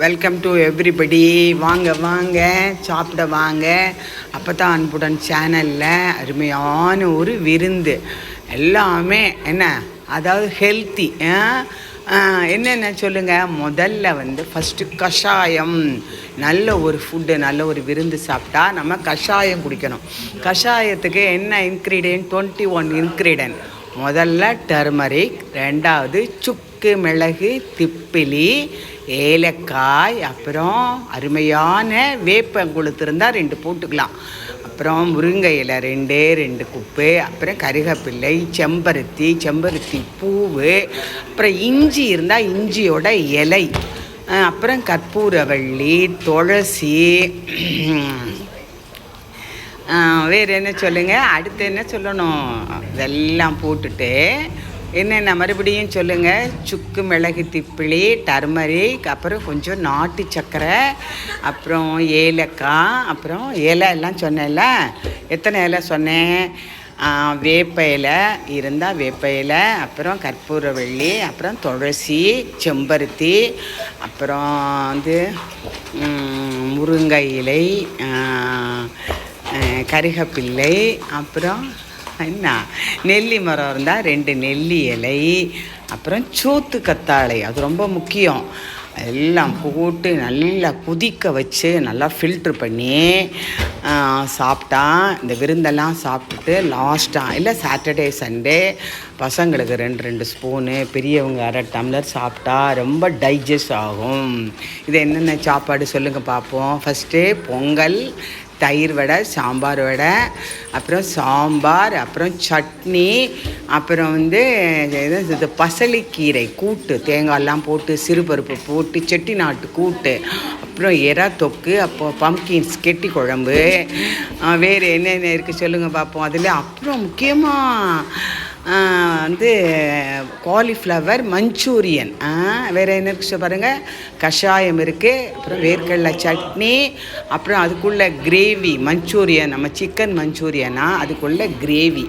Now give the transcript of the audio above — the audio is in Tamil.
வெல்கம் டு எவ்ரிபடி வாங்க வாங்க சாப்பிட வாங்க. அப்போ தான் அன்புடன் சேனலில் அருமையான ஒரு விருந்து. எல்லாமே என்ன? அதாவது ஹெல்த்தி என்னென்ன சொல்லுங்கள் முதல்ல வந்து ஃபஸ்ட்டு கஷாயம். நல்ல ஒரு ஃபுட்டு நல்ல ஒரு விருந்து சாப்பிட்டா நம்ம கஷாயம் குடிக்கணும். கஷாயத்துக்கு என்ன இன்க்ரீடியன்ட் டுவெண்ட்டி ஒன் இன்க்ரீடியன்ட் முதல்ல டர்மரிக் ரெண்டாவது சுக்கு மிளகு திப்பிலி ஏலக்காய் அப்புறம் அருமையான வேப்பம் இருந்தால் ரெண்டு போட்டுக்கலாம். அப்புறம் முருங்கை இலை ரெண்டு ரெண்டு குப்பு அப்புறம் கருகப்பிள்ளை செம்பருத்தி செம்பருத்தி பூவு அப்புறம் இஞ்சி இருந்தால் இஞ்சியோட இலை அப்புறம் கற்பூரவள்ளி துளசி வேறு என்ன சொல்லுங்கள் அடுத்து என்ன சொல்லணும்? இதெல்லாம் போட்டுட்டு என்னென்ன மறுபடியும் சொல்லுங்கள் சுக்கு மிளகு திப்பிலி டர்மரிக் அப்புறம் கொஞ்சம் நாட்டு சர்க்கரை அப்புறம் ஏலக்காய் அப்புறம் இலை எல்லாம் சொன்னேன்ல. எத்தனை இலை சொன்னேன்? வேப்ப இலை இருந்தால் வேப்ப இலை அப்புறம் கற்பூரவள்ளி அப்புறம் துளசி செம்பருத்தி அப்புறம் வந்து முருங்கை இலை கருகப்பிள்ளை அப்புறம் என்ன? நெல்லி மரம் இருந்தால் ரெண்டு நெல்லி இலை அப்புறம் சோத்து கத்தாழை அது ரொம்ப முக்கியம். எல்லாம் போட்டு நல்லா குதிக்க வச்சு நல்லா ஃபில்ட்ரு பண்ணி சாப்பிட்டா இந்த விருந்தெல்லாம் சாப்பிட்டுட்டு லாஸ்ட்டாக இல்லை சாட்டர்டே சண்டே பசங்களுக்கு ரெண்டு ரெண்டு ஸ்பூனு பெரியவங்க அரை டம்ளர் சாப்பிட்டா ரொம்ப டைஜஸ்ட் ஆகும். இது என்னென்ன சாப்பாடு சொல்லுங்கள் பார்ப்போம் ஃபஸ்ட்டு பொங்கல் தயிர் வடை சாம்பார் வடை அப்புறம் சாம்பார் அப்புறம் சட்னி அப்புறம் வந்து இது இது பசலிக்கீரை கூட்டு தேங்காயெல்லாம் போட்டு சிறுபருப்பு போட்டு செட்டிநாட்டு கூட்டு அப்புறம் எறா தொக்கு அப்போ பம்கின்ஸ் கெட்டி குழம்பு வேறு என்னென்ன இருக்குது சொல்லுங்கள் பார்ப்போம் அதில் அப்புறம் முக்கியமாக வந்து காலிஃப்ளவர் மஞ்சூரியன் வேறு என்ன இருக்கு பாருங்கள் கஷாயம் இருக்குது அப்புறம் வேர்க்கடலை சட்னி அப்புறம் அதுக்குள்ளே கிரேவி மஞ்சூரியன் நம்ம சிக்கன் மஞ்சூரியனா அதுக்குள்ளே கிரேவி